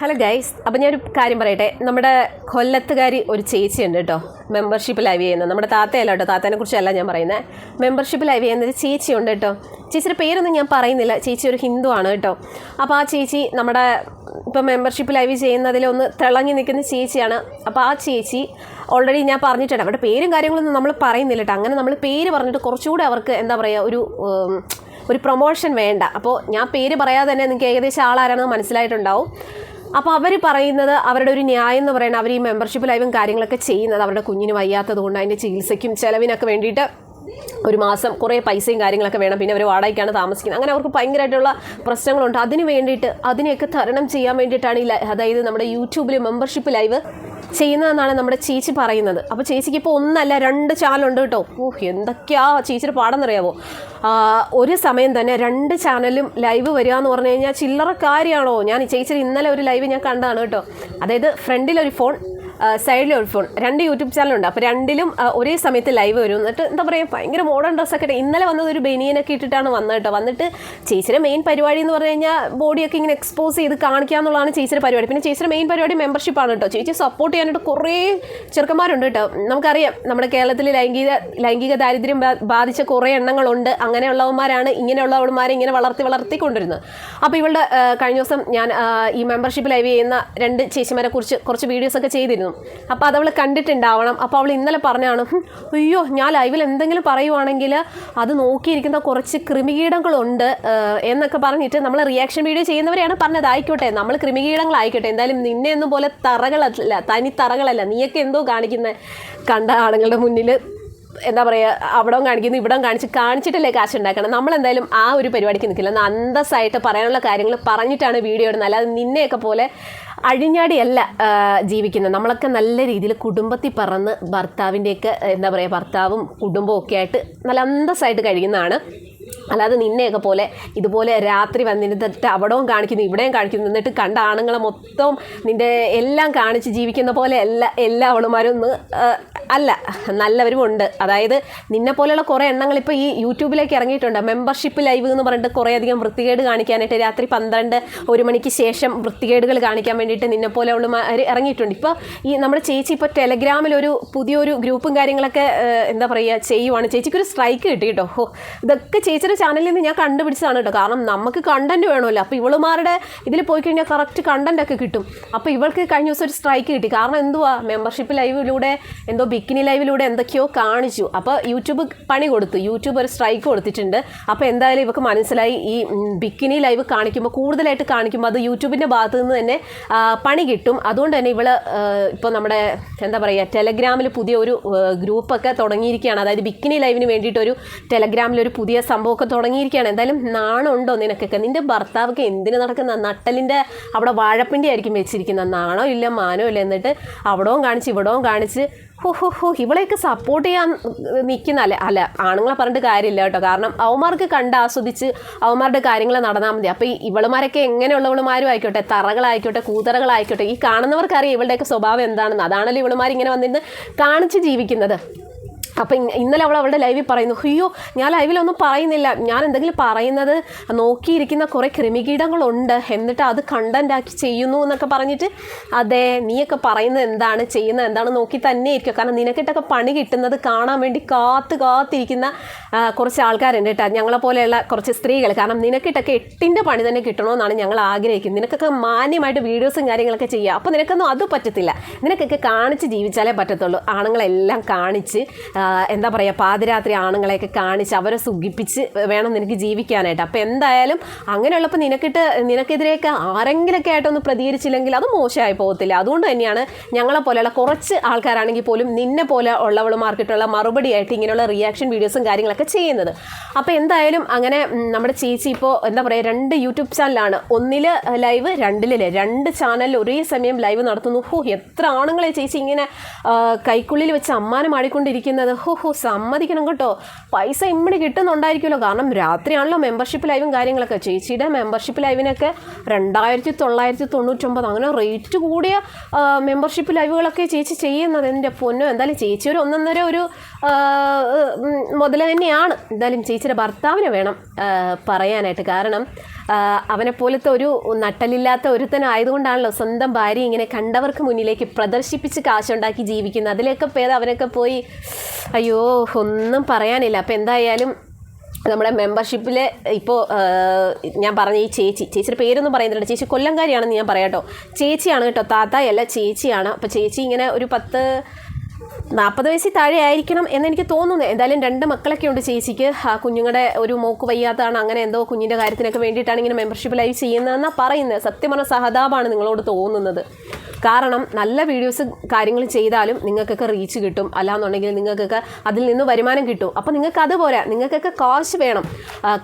Hello guys അപ്പം ഞാനൊരു കാര്യം പറയട്ടെ. നമ്മുടെ കൊല്ലത്തുകാരി ഒരു ചേച്ചിയുണ്ട് കേട്ടോ മെമ്പർഷിപ്പ് ലൈവ് ചെയ്യുന്നത് നമ്മുടെ താത്തയല്ല കേട്ടോ താത്തേനെ കുറിച്ചല്ല ഞാൻ പറയുന്നത് മെമ്പർഷിപ്പ് ലൈവ് ചെയ്യുന്ന ഒരു ചേച്ചിയുണ്ട് കേട്ടോ ചേച്ചിയുടെ പേരൊന്നും ഞാൻ പറയുന്നില്ല. ചേച്ചി ഒരു ഹിന്ദു ആണ് കേട്ടോ അപ്പോൾ ആ ചേച്ചി നമ്മുടെ ഇപ്പം മെമ്പർഷിപ്പ് ലൈവ് ചെയ്യുന്നതിലൊന്ന് തിളങ്ങി നിൽക്കുന്ന ചേച്ചിയാണ്. അപ്പോൾ ആ ചേച്ചി ഓൾറെഡി ഞാൻ പറഞ്ഞിട്ടുണ്ട്. അവരുടെ പേരും കാര്യങ്ങളൊന്നും നമ്മൾ പറയുന്നില്ല കേട്ടോ അങ്ങനെ നമ്മൾ പേര് പറഞ്ഞിട്ട് കുറച്ചുകൂടെ അവർക്ക് എന്താ പറയുക ഒരു ഒരു പ്രൊമോഷൻ വേണ്ട. അപ്പോൾ ഞാൻ പേര് പറയാതെ തന്നെ നിങ്ങൾക്ക് ഏകദേശം ആളാരാണെന്ന് മനസ്സിലായിട്ടുണ്ടാവും. അപ്പോൾ അവർ പറയുന്നത് അവരുടെ ഒരു ന്യായം എന്ന് പറയുന്നത് അവർ ഈ മെമ്പർഷിപ്പ് ലൈവും കാര്യങ്ങളൊക്കെ ചെയ്യുന്നത് അവരുടെ കുഞ്ഞിന് വയ്യാത്തത് കൊണ്ട് അതിന്റെ ചികിത്സയ്ക്കും ചിലവിനൊക്കെ വേണ്ടിയിട്ട് ഒരു മാസം കുറേ പൈസയും കാര്യങ്ങളൊക്കെ വേണം. പിന്നെ അവർ വാടകയ്ക്കാണ് താമസിക്കുന്നത്. അങ്ങനെ അവർക്ക് ഭയങ്കരമായിട്ടുള്ള പ്രശ്നങ്ങളുണ്ട്. അതിന് വേണ്ടിയിട്ട് അതിനെയൊക്കെ തരണം ചെയ്യാൻ വേണ്ടിയിട്ടാണ് ഈ അതായത് നമ്മുടെ യൂട്യൂബിൽ മെമ്പർഷിപ്പ് ലൈവ് ചെയ്യുന്നതെന്നാണ് നമ്മുടെ ചേച്ചി പറയുന്നത്. അപ്പോൾ ചേച്ചിക്ക് ഇപ്പോൾ ഒന്നല്ല രണ്ട് ചാനലുണ്ട് കേട്ടോ. ഓഹ് എന്തൊക്കെയാ ചേച്ചിയുടെ പാടെന്നറിയാവോ? ഒരു സമയം തന്നെ രണ്ട് ചാനലും ലൈവ് വരിക എന്ന് പറഞ്ഞു കഴിഞ്ഞാൽ ചില്ലറ കാര്യമാണോ? ഞാൻ ചേച്ചി ഇന്നലെ ഒരു ലൈവ് ഞാൻ കണ്ടതാണ് കേട്ടോ. അതായത് ഫ്രണ്ടിലൊരു ഫോൺ സൈഡിൽ ഒരു ഫോൺ രണ്ട് യൂട്യൂബ് ചാനലുണ്ട്. അപ്പോൾ രണ്ടിലും ഒരേ സമയത്ത് ലൈവ് വരും. എന്നിട്ട് എന്താ പറയുക ഭയങ്കര മോഡേൺ ഡ്രസ്സൊക്കെ ഇട്ട് ഇന്നലെ വന്നത് ഒരു ബനിയനൊക്കെ ഇട്ടിട്ടാണ് വന്നത് കേട്ടോ. വന്നിട്ട് ചേച്ചിയുടെ മെയിൻ പരിപാടി എന്ന് പറഞ്ഞു കഴിഞ്ഞാൽ ബോഡിയൊക്കെ ഇങ്ങനെ എക്സ്പോസ് ചെയ്ത് കാണിക്കുക എന്നുള്ളതാണ് ചേച്ചിയുടെ പരിപാടി. പിന്നെ ചേച്ചിയുടെ മെയിൻ പരിപാടി മെമ്പർഷിപ്പാണ് കേട്ടോ. ചേച്ചി സപ്പോർട്ട് ചെയ്യാനായിട്ട് കുറേ ചെറുക്കന്മാരുണ്ട് കേട്ടോ. നമുക്കറിയാം നമ്മുടെ കേരളത്തിൽ ലൈംഗിക ലൈംഗിക ദാരിദ്ര്യം ബാധിച്ച കുറേ എണ്ണങ്ങളുണ്ട്. അങ്ങനെയുള്ളവന്മാരാണ് ഇങ്ങനെയുള്ളവന്മാരെ ഇങ്ങനെ വളർത്തി വളർത്തി വളർത്തിക്കൊണ്ടിരുന്നത് അപ്പോൾ ഇവളുടെ കഴിഞ്ഞ ദിവസം ഞാൻ ഈ മെമ്പർഷിപ്പ് ലൈവ് ചെയ്യുന്ന രണ്ട് ചേച്ചിമാരെ കുറിച്ച് കുറച്ച് വീഡിയോസ് ഒക്കെ ചെയ്തിരുന്നു അപ്പോൾ അതവൾ കണ്ടിട്ടുണ്ടാവണം. അപ്പോൾ അവൾ ഇന്നലെ പറഞ്ഞാണ് അയ്യോ ഞാൻ ലൈവിൽ എന്തെങ്കിലും പറയുവാണെങ്കിൽ അത് നോക്കിയിരിക്കുന്ന കുറച്ച് കൃമികീടങ്ങളുണ്ട് എന്നൊക്കെ പറഞ്ഞിട്ട് നമ്മൾ റിയാക്ഷൻ വീഡിയോ ചെയ്യുന്നവരെയാണ് പറഞ്ഞത്. ആയിക്കോട്ടെ നമ്മൾ കൃമികീടങ്ങളായിക്കോട്ടെ. എന്തായാലും നിന്നെ ഒന്നും പോലെ തറകളല്ല തനി തറകളല്ല. നീയൊക്കെ എന്തോ കാണിക്കുന്ന. കണ്ട ആളുകളുടെ മുന്നിൽ എന്താ പറയുക അവിടം കാണിക്കുന്നു ഇവിടം കാണിച്ച് കാണിച്ചിട്ടല്ലേ കാശ് ഉണ്ടാക്കണം നമ്മൾ എന്തായാലും ആ ഒരു പരിപാടിക്ക് നിൽക്കില്ല അന്തസ്സായിട്ട് പറയാനുള്ള കാര്യങ്ങൾ പറഞ്ഞിട്ടാണ് വീഡിയോ ഇടുന്നത്. അല്ലാതെ നിന്നെയൊക്കെ പോലെ അഴിഞ്ഞാടിയല്ല ജീവിക്കുന്നത്. നമ്മളൊക്കെ നല്ല രീതിയിൽ കുടുംബത്തിൽ പറന്ന് ഭർത്താവിന്റെയൊക്കെ എന്താ പറയുക ഭർത്താവും കുടുംബവും ഒക്കെ ആയിട്ട് നല്ല അന്തസ്സായിട്ട് കഴിയുന്നതാണ്. അല്ലാതെ നിന്നെയൊക്കെ പോലെ ഇതുപോലെ രാത്രി വന്നിരുന്നിട്ട് അവിടവും കാണിക്കുന്നു ഇവിടെയും കാണിക്കുന്നു എന്നിട്ട് കണ്ട ആണുങ്ങളെ മൊത്തം നിന്റെ എല്ലാം കാണിച്ച് ജീവിക്കുന്ന പോലെ എല്ലാ എല്ലാ അവളുമാരും ഒന്ന് അല്ല നല്ലവരും ഉണ്ട്. അതായത് നിന്നെ പോലെയുള്ള കുറേ എണ്ണങ്ങൾ ഇപ്പോൾ ഈ യൂട്യൂബിലേക്ക് ഇറങ്ങിയിട്ടുണ്ട്. മെമ്പർഷിപ്പ് ലൈവ് എന്ന് പറഞ്ഞിട്ട് കുറേ അധികം വൃത്തികേട് കാണിക്കാനായിട്ട് രാത്രി പന്ത്രണ്ട് ഒരു മണിക്ക് ശേഷം വൃത്തികേടുകൾ കാണിക്കാൻ വേണ്ടിയിട്ട് നിന്നെ പോലെ ഉള്ള ഇറങ്ങിയിട്ടുണ്ട്. ഇപ്പോൾ ഈ നമ്മുടെ ചേച്ചി ഇപ്പോൾ ടെലഗ്രാമിൽ ഒരു പുതിയൊരു ഗ്രൂപ്പും കാര്യങ്ങളൊക്കെ എന്താ പറയുക ചെയ്യുവാണ്. ചേച്ചിക്കൊരു സ്ട്രൈക്ക് കിട്ടി കേട്ടോ. ഓ ഇതൊക്കെ ചേച്ചിയുടെ ചാനലിൽ നിന്ന് ഞാൻ കണ്ടുപിടിച്ചതാണ് കേട്ടോ. കാരണം നമുക്ക് കണ്ടന്റ് വേണമല്ലോ. അപ്പോൾ ഇവളുമാരുടെ ഇതിൽ പോയി കഴിഞ്ഞാൽ കറക്റ്റ് കണ്ടന്റ് ഒക്കെ കിട്ടും. അപ്പോൾ ഇവൾക്ക് കഴിഞ്ഞ ദിവസം ഒരു സ്ട്രൈക്ക് കിട്ടി. കാരണം എന്തുവാ? മെമ്പർഷിപ്പ് ലൈവിലൂടെ എന്തോ ബിക്കിനി ലൈവിലൂടെ എന്തൊക്കെയോ കാണിച്ചു. അപ്പോൾ യൂട്യൂബ് പണി കൊടുത്തു. യൂട്യൂബ് ഒരു സ്ട്രൈക്ക് കൊടുത്തിട്ടുണ്ട്. അപ്പോൾ എന്തായാലും ഇവർക്ക് മനസ്സിലായി ഈ ബിക്കിനി ലൈവ് കാണിക്കുമ്പോൾ കൂടുതലായിട്ട് കാണിക്കുമ്പോൾ അത് യൂട്യൂബിന്റെ ഭാഗത്ത് നിന്ന് തന്നെ പണി കിട്ടും. അതുകൊണ്ട് തന്നെ ഇവൾ ഇപ്പോൾ നമ്മുടെ എന്താ പറയുക ടെലഗ്രാമിൽ പുതിയ ഒരു ഗ്രൂപ്പൊക്കെ തുടങ്ങിയിരിക്കുകയാണ്. അതായത് ബിക്കിനി ലൈവിന് വേണ്ടിയിട്ടൊരു ടെലഗ്രാമിൽ ഒരു പുതിയ സംഭവമൊക്കെ തുടങ്ങിയിരിക്കുകയാണ്. എന്തായാലും നാണമുണ്ടോ നിനക്കൊക്കെ? നിന്റെ ഭർത്താവൊക്കെ എന്തിന് നടക്കുന്ന നട്ടലിന്റെ അവിടെ വാഴപ്പിണ്ടി ആയിരിക്കും വെച്ചിരിക്കുന്നത്? നാണോ ഇല്ല മാനോ ഇല്ല എന്നിട്ട് അവിടവും കാണിച്ച് ഇവിടവും കാണിച്ച് ഹോ ഹോ ഹോ ഇവളെയൊക്കെ സപ്പോർട്ട് ചെയ്യാൻ നിൽക്കുന്ന അല്ല അല്ല ആണുങ്ങളെ പറഞ്ഞിട്ട് കാര്യമില്ല കേട്ടോ. കാരണം അവന്മാർക്ക് കണ്ട് ആസ്വദിച്ച് അവന്മാരുടെ കാര്യങ്ങൾ നടന്നാൽ മതി. അപ്പോൾ ഈ ഇവളുമാരൊക്കെ എങ്ങനെയുള്ളവളുമാരും ആയിക്കോട്ടെ തറകളായിക്കോട്ടെ കൂതറകളായിക്കോട്ടെ ഈ കാണുന്നവർക്കറിയാം ഇവളുടെയൊക്കെ സ്വഭാവം എന്താണെന്ന്. അതാണല്ലോ ഇവളുമാർ ഇങ്ങനെ വന്നിരുന്ന് കാണിച്ച് ജീവിക്കുന്നത്. അപ്പം ഇന്നലെ അവൾ അവളുടെ ലൈവിൽ പറയുന്നു അയ്യോ ഞാൻ ലൈവിലൊന്നും പറയുന്നില്ല. ഞാൻ എന്തെങ്കിലും പറയുന്നത് നോക്കിയിരിക്കുന്ന കുറേ ക്രിമികീടങ്ങളുണ്ട് എന്നിട്ട് അത് കണ്ടന്റ് ആക്കി ചെയ്യുന്നു എന്നൊക്കെ പറഞ്ഞിട്ട് അതെ നീയൊക്കെ പറയുന്നത് എന്താണ്? ചെയ്യുന്നത് എന്താണ് നോക്കി തന്നെ ഇരിക്കുക. കാരണം നിനക്കിട്ടൊക്കെ പണി കിട്ടുന്നത് കാണാൻ വേണ്ടി കാത്ത് കാത്തിരിക്കുന്ന കുറച്ച് ആൾക്കാരുണ്ട് കേട്ടോ ഞങ്ങളെ പോലെയുള്ള കുറച്ച് സ്ത്രീകൾ കാരണം നിനക്കിട്ടൊക്കെ എട്ടിന്റെ പണി തന്നെ കിട്ടണമെന്നാണ് ഞങ്ങൾ ആഗ്രഹിക്കുന്നത്. നിനക്കൊക്കെ മാന്യമായിട്ട് വീഡിയോസും കാര്യങ്ങളൊക്കെ ചെയ്യുക അപ്പോൾ നിനക്കൊന്നും അത് പറ്റത്തില്ല. നിനക്കൊക്കെ കാണിച്ച് ജീവിച്ചാലേ പറ്റത്തുള്ളൂ. ആണുങ്ങളെല്ലാം കാണിച്ച് എന്താ പറയുക പാതിരാത്രി ആണുങ്ങളെയൊക്കെ കാണിച്ച് അവരെ സുഖിപ്പിച്ച് വേണം നിനക്ക് ജീവിക്കാനായിട്ട്. അപ്പോൾ എന്തായാലും അങ്ങനെയുള്ളപ്പോൾ നിനക്കിട്ട് നിനക്കെതിരെയൊക്കെ ആരെങ്കിലൊക്കെ ആയിട്ടൊന്ന് പ്രതികരിച്ചില്ലെങ്കിൽ അത് മോശമായി പോകത്തില്ല. അതുകൊണ്ട് തന്നെയാണ് ഞങ്ങളെ പോലെയുള്ള കുറച്ച് ആൾക്കാരാണെങ്കിൽ പോലും നിന്നെ പോലെ ഉള്ളവളുമാർക്കിട്ടുള്ള മറുപടിയായിട്ട് ഇങ്ങനെയുള്ള റിയാക്ഷൻ വീഡിയോസും കാര്യങ്ങളൊക്കെ ചെയ്യുന്നത്. അപ്പോൾ എന്തായാലും അങ്ങനെ നമ്മുടെ ചേച്ചി ഇപ്പോൾ എന്താ പറയുക രണ്ട് യൂട്യൂബ് ചാനലാണ്. ഒന്നിൽ ലൈവ് രണ്ടിലെ രണ്ട് ചാനലിൽ ഒരേ സമയം ലൈവ് നടത്തുന്നു. ഹോ എത്ര ആണുങ്ങളെ ചേച്ചി ഇങ്ങനെ കൈക്കുള്ളിൽ വെച്ച് അമ്മാനം ആടിക്കൊണ്ടിരിക്കുന്നത്. ഹോ സമ്മതിക്കണം കേട്ടോ. പൈസ ഇമ്മടി കിട്ടുന്നുണ്ടായിരിക്കുമല്ലോ. കാരണം രാത്രിയാണല്ലോ മെമ്പർഷിപ്പ് ലൈവും കാര്യങ്ങളൊക്കെ. ചേച്ചിയുടെ മെമ്പർഷിപ്പ് ലൈവിനൊക്കെ രണ്ടായിരത്തി തൊള്ളായിരത്തി തൊണ്ണൂറ്റൊമ്പത് അങ്ങനെ റേറ്റ് കൂടിയ മെമ്പർഷിപ്പ് ലൈവുകളൊക്കെ ചേച്ചി ചെയ്യുന്നത്. എന്റെ പൊന്നോ എന്തായാലും ചേച്ചി ഒരു ഒന്നൊന്നര ഒരു മുതൽ തന്നെയാണ്. എന്തായാലും ചേച്ചിയുടെ ഭർത്താവിനെ വേണം പറയാനായിട്ട്. കാരണം അവനെപ്പോലത്തെ അവനെ പോലത്തെ ഒരു നട്ടലില്ലാത്ത ഒരുത്തനായതുകൊണ്ടാണല്ലോ സ്വന്തം ഭാര്യ ഇങ്ങനെ കണ്ടവർക്ക് മുന്നിലേക്ക് പ്രദർശിപ്പിച്ച് കാശുണ്ടാക്കി ജീവിക്കുന്നത്. അതിലൊക്കെ പേര് അവനൊക്കെ പോയി അയ്യോ ഒന്നും പറയാനില്ല. അപ്പോൾ എന്തായാലും നമ്മുടെ മെമ്പർഷിപ്പിൽ ഇപ്പോൾ ഞാൻ പറഞ്ഞ ഈ ചേച്ചി ചേച്ചിയുടെ പേരൊന്നും പറയുന്നില്ല ചേച്ചി കൊല്ലംകാരിയാണെന്ന് ഞാൻ പറയാം കേട്ടോ ചേച്ചിയാണ് കേട്ടോ താത്തായല്ല ചേച്ചിയാണ്. അപ്പോൾ ചേച്ചി ഇങ്ങനെ ഒരു പത്ത് നാൽപ്പത് വയസ്സിൽ താഴെ ആയിരിക്കണം എന്നെനിക്ക് തോന്നുന്നു. എന്തായാലും രണ്ട് മക്കളൊക്കെ ഉണ്ട് ചേച്ചിക്ക്. ആ കുഞ്ഞുങ്ങളുടെ ഒരു മോക്ക് വയ്യാത്തതാണ്. അങ്ങനെ എന്തോ കുഞ്ഞിന്റെ കാര്യത്തിനൊക്കെ വേണ്ടിയിട്ടാണ് ഇങ്ങനെ മെമ്പർഷിപ്പ് ലൈവ് ചെയ്യുന്നതെന്നാണ് പറയുന്നത്. സത്യം പറഞ്ഞ സഹതാപാണ് നിങ്ങളോട് തോന്നുന്നത്. കാരണം നല്ല വീഡിയോസ് കാര്യങ്ങൾ ചെയ്താലും നിങ്ങൾക്കൊക്കെ റീച്ച് കിട്ടും. അല്ലാന്നുണ്ടെങ്കിൽ നിങ്ങൾക്കൊക്കെ അതിൽ നിന്ന് വരുമാനം കിട്ടും. അപ്പോൾ നിങ്ങൾക്ക് അതുപോലെ നിങ്ങൾക്കൊക്കെ കാശ് വേണം.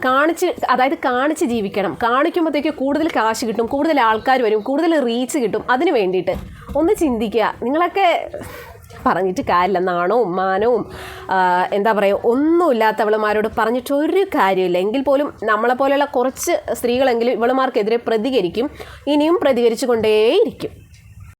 കാണിച്ച് അതായത് കാണിച്ച് ജീവിക്കണം. കാണിക്കുമ്പോഴത്തേക്ക് കൂടുതൽ കാശ് കിട്ടും കൂടുതൽ ആൾക്കാർ വരും കൂടുതൽ റീച്ച് കിട്ടും അതിന് വേണ്ടിയിട്ട്. ഒന്ന് ചിന്തിക്കുക. നിങ്ങളൊക്കെ പറഞ്ഞിട്ട് കാര്യമില്ല. നാണവും മാനവും എന്താ പറയുക ഒന്നുമില്ലാത്തവളുമാരോട് പറഞ്ഞിട്ട് ഒരു കാര്യമില്ല. എങ്കിൽ പോലും നമ്മളെപ്പോലെയുള്ള കുറച്ച് സ്ത്രീകളെങ്കിലും ഇവളുമാർക്കെതിരെ പ്രതികരിക്കും. ഇനിയും പ്രതികരിച്ചു കൊണ്ടേയിരിക്കും.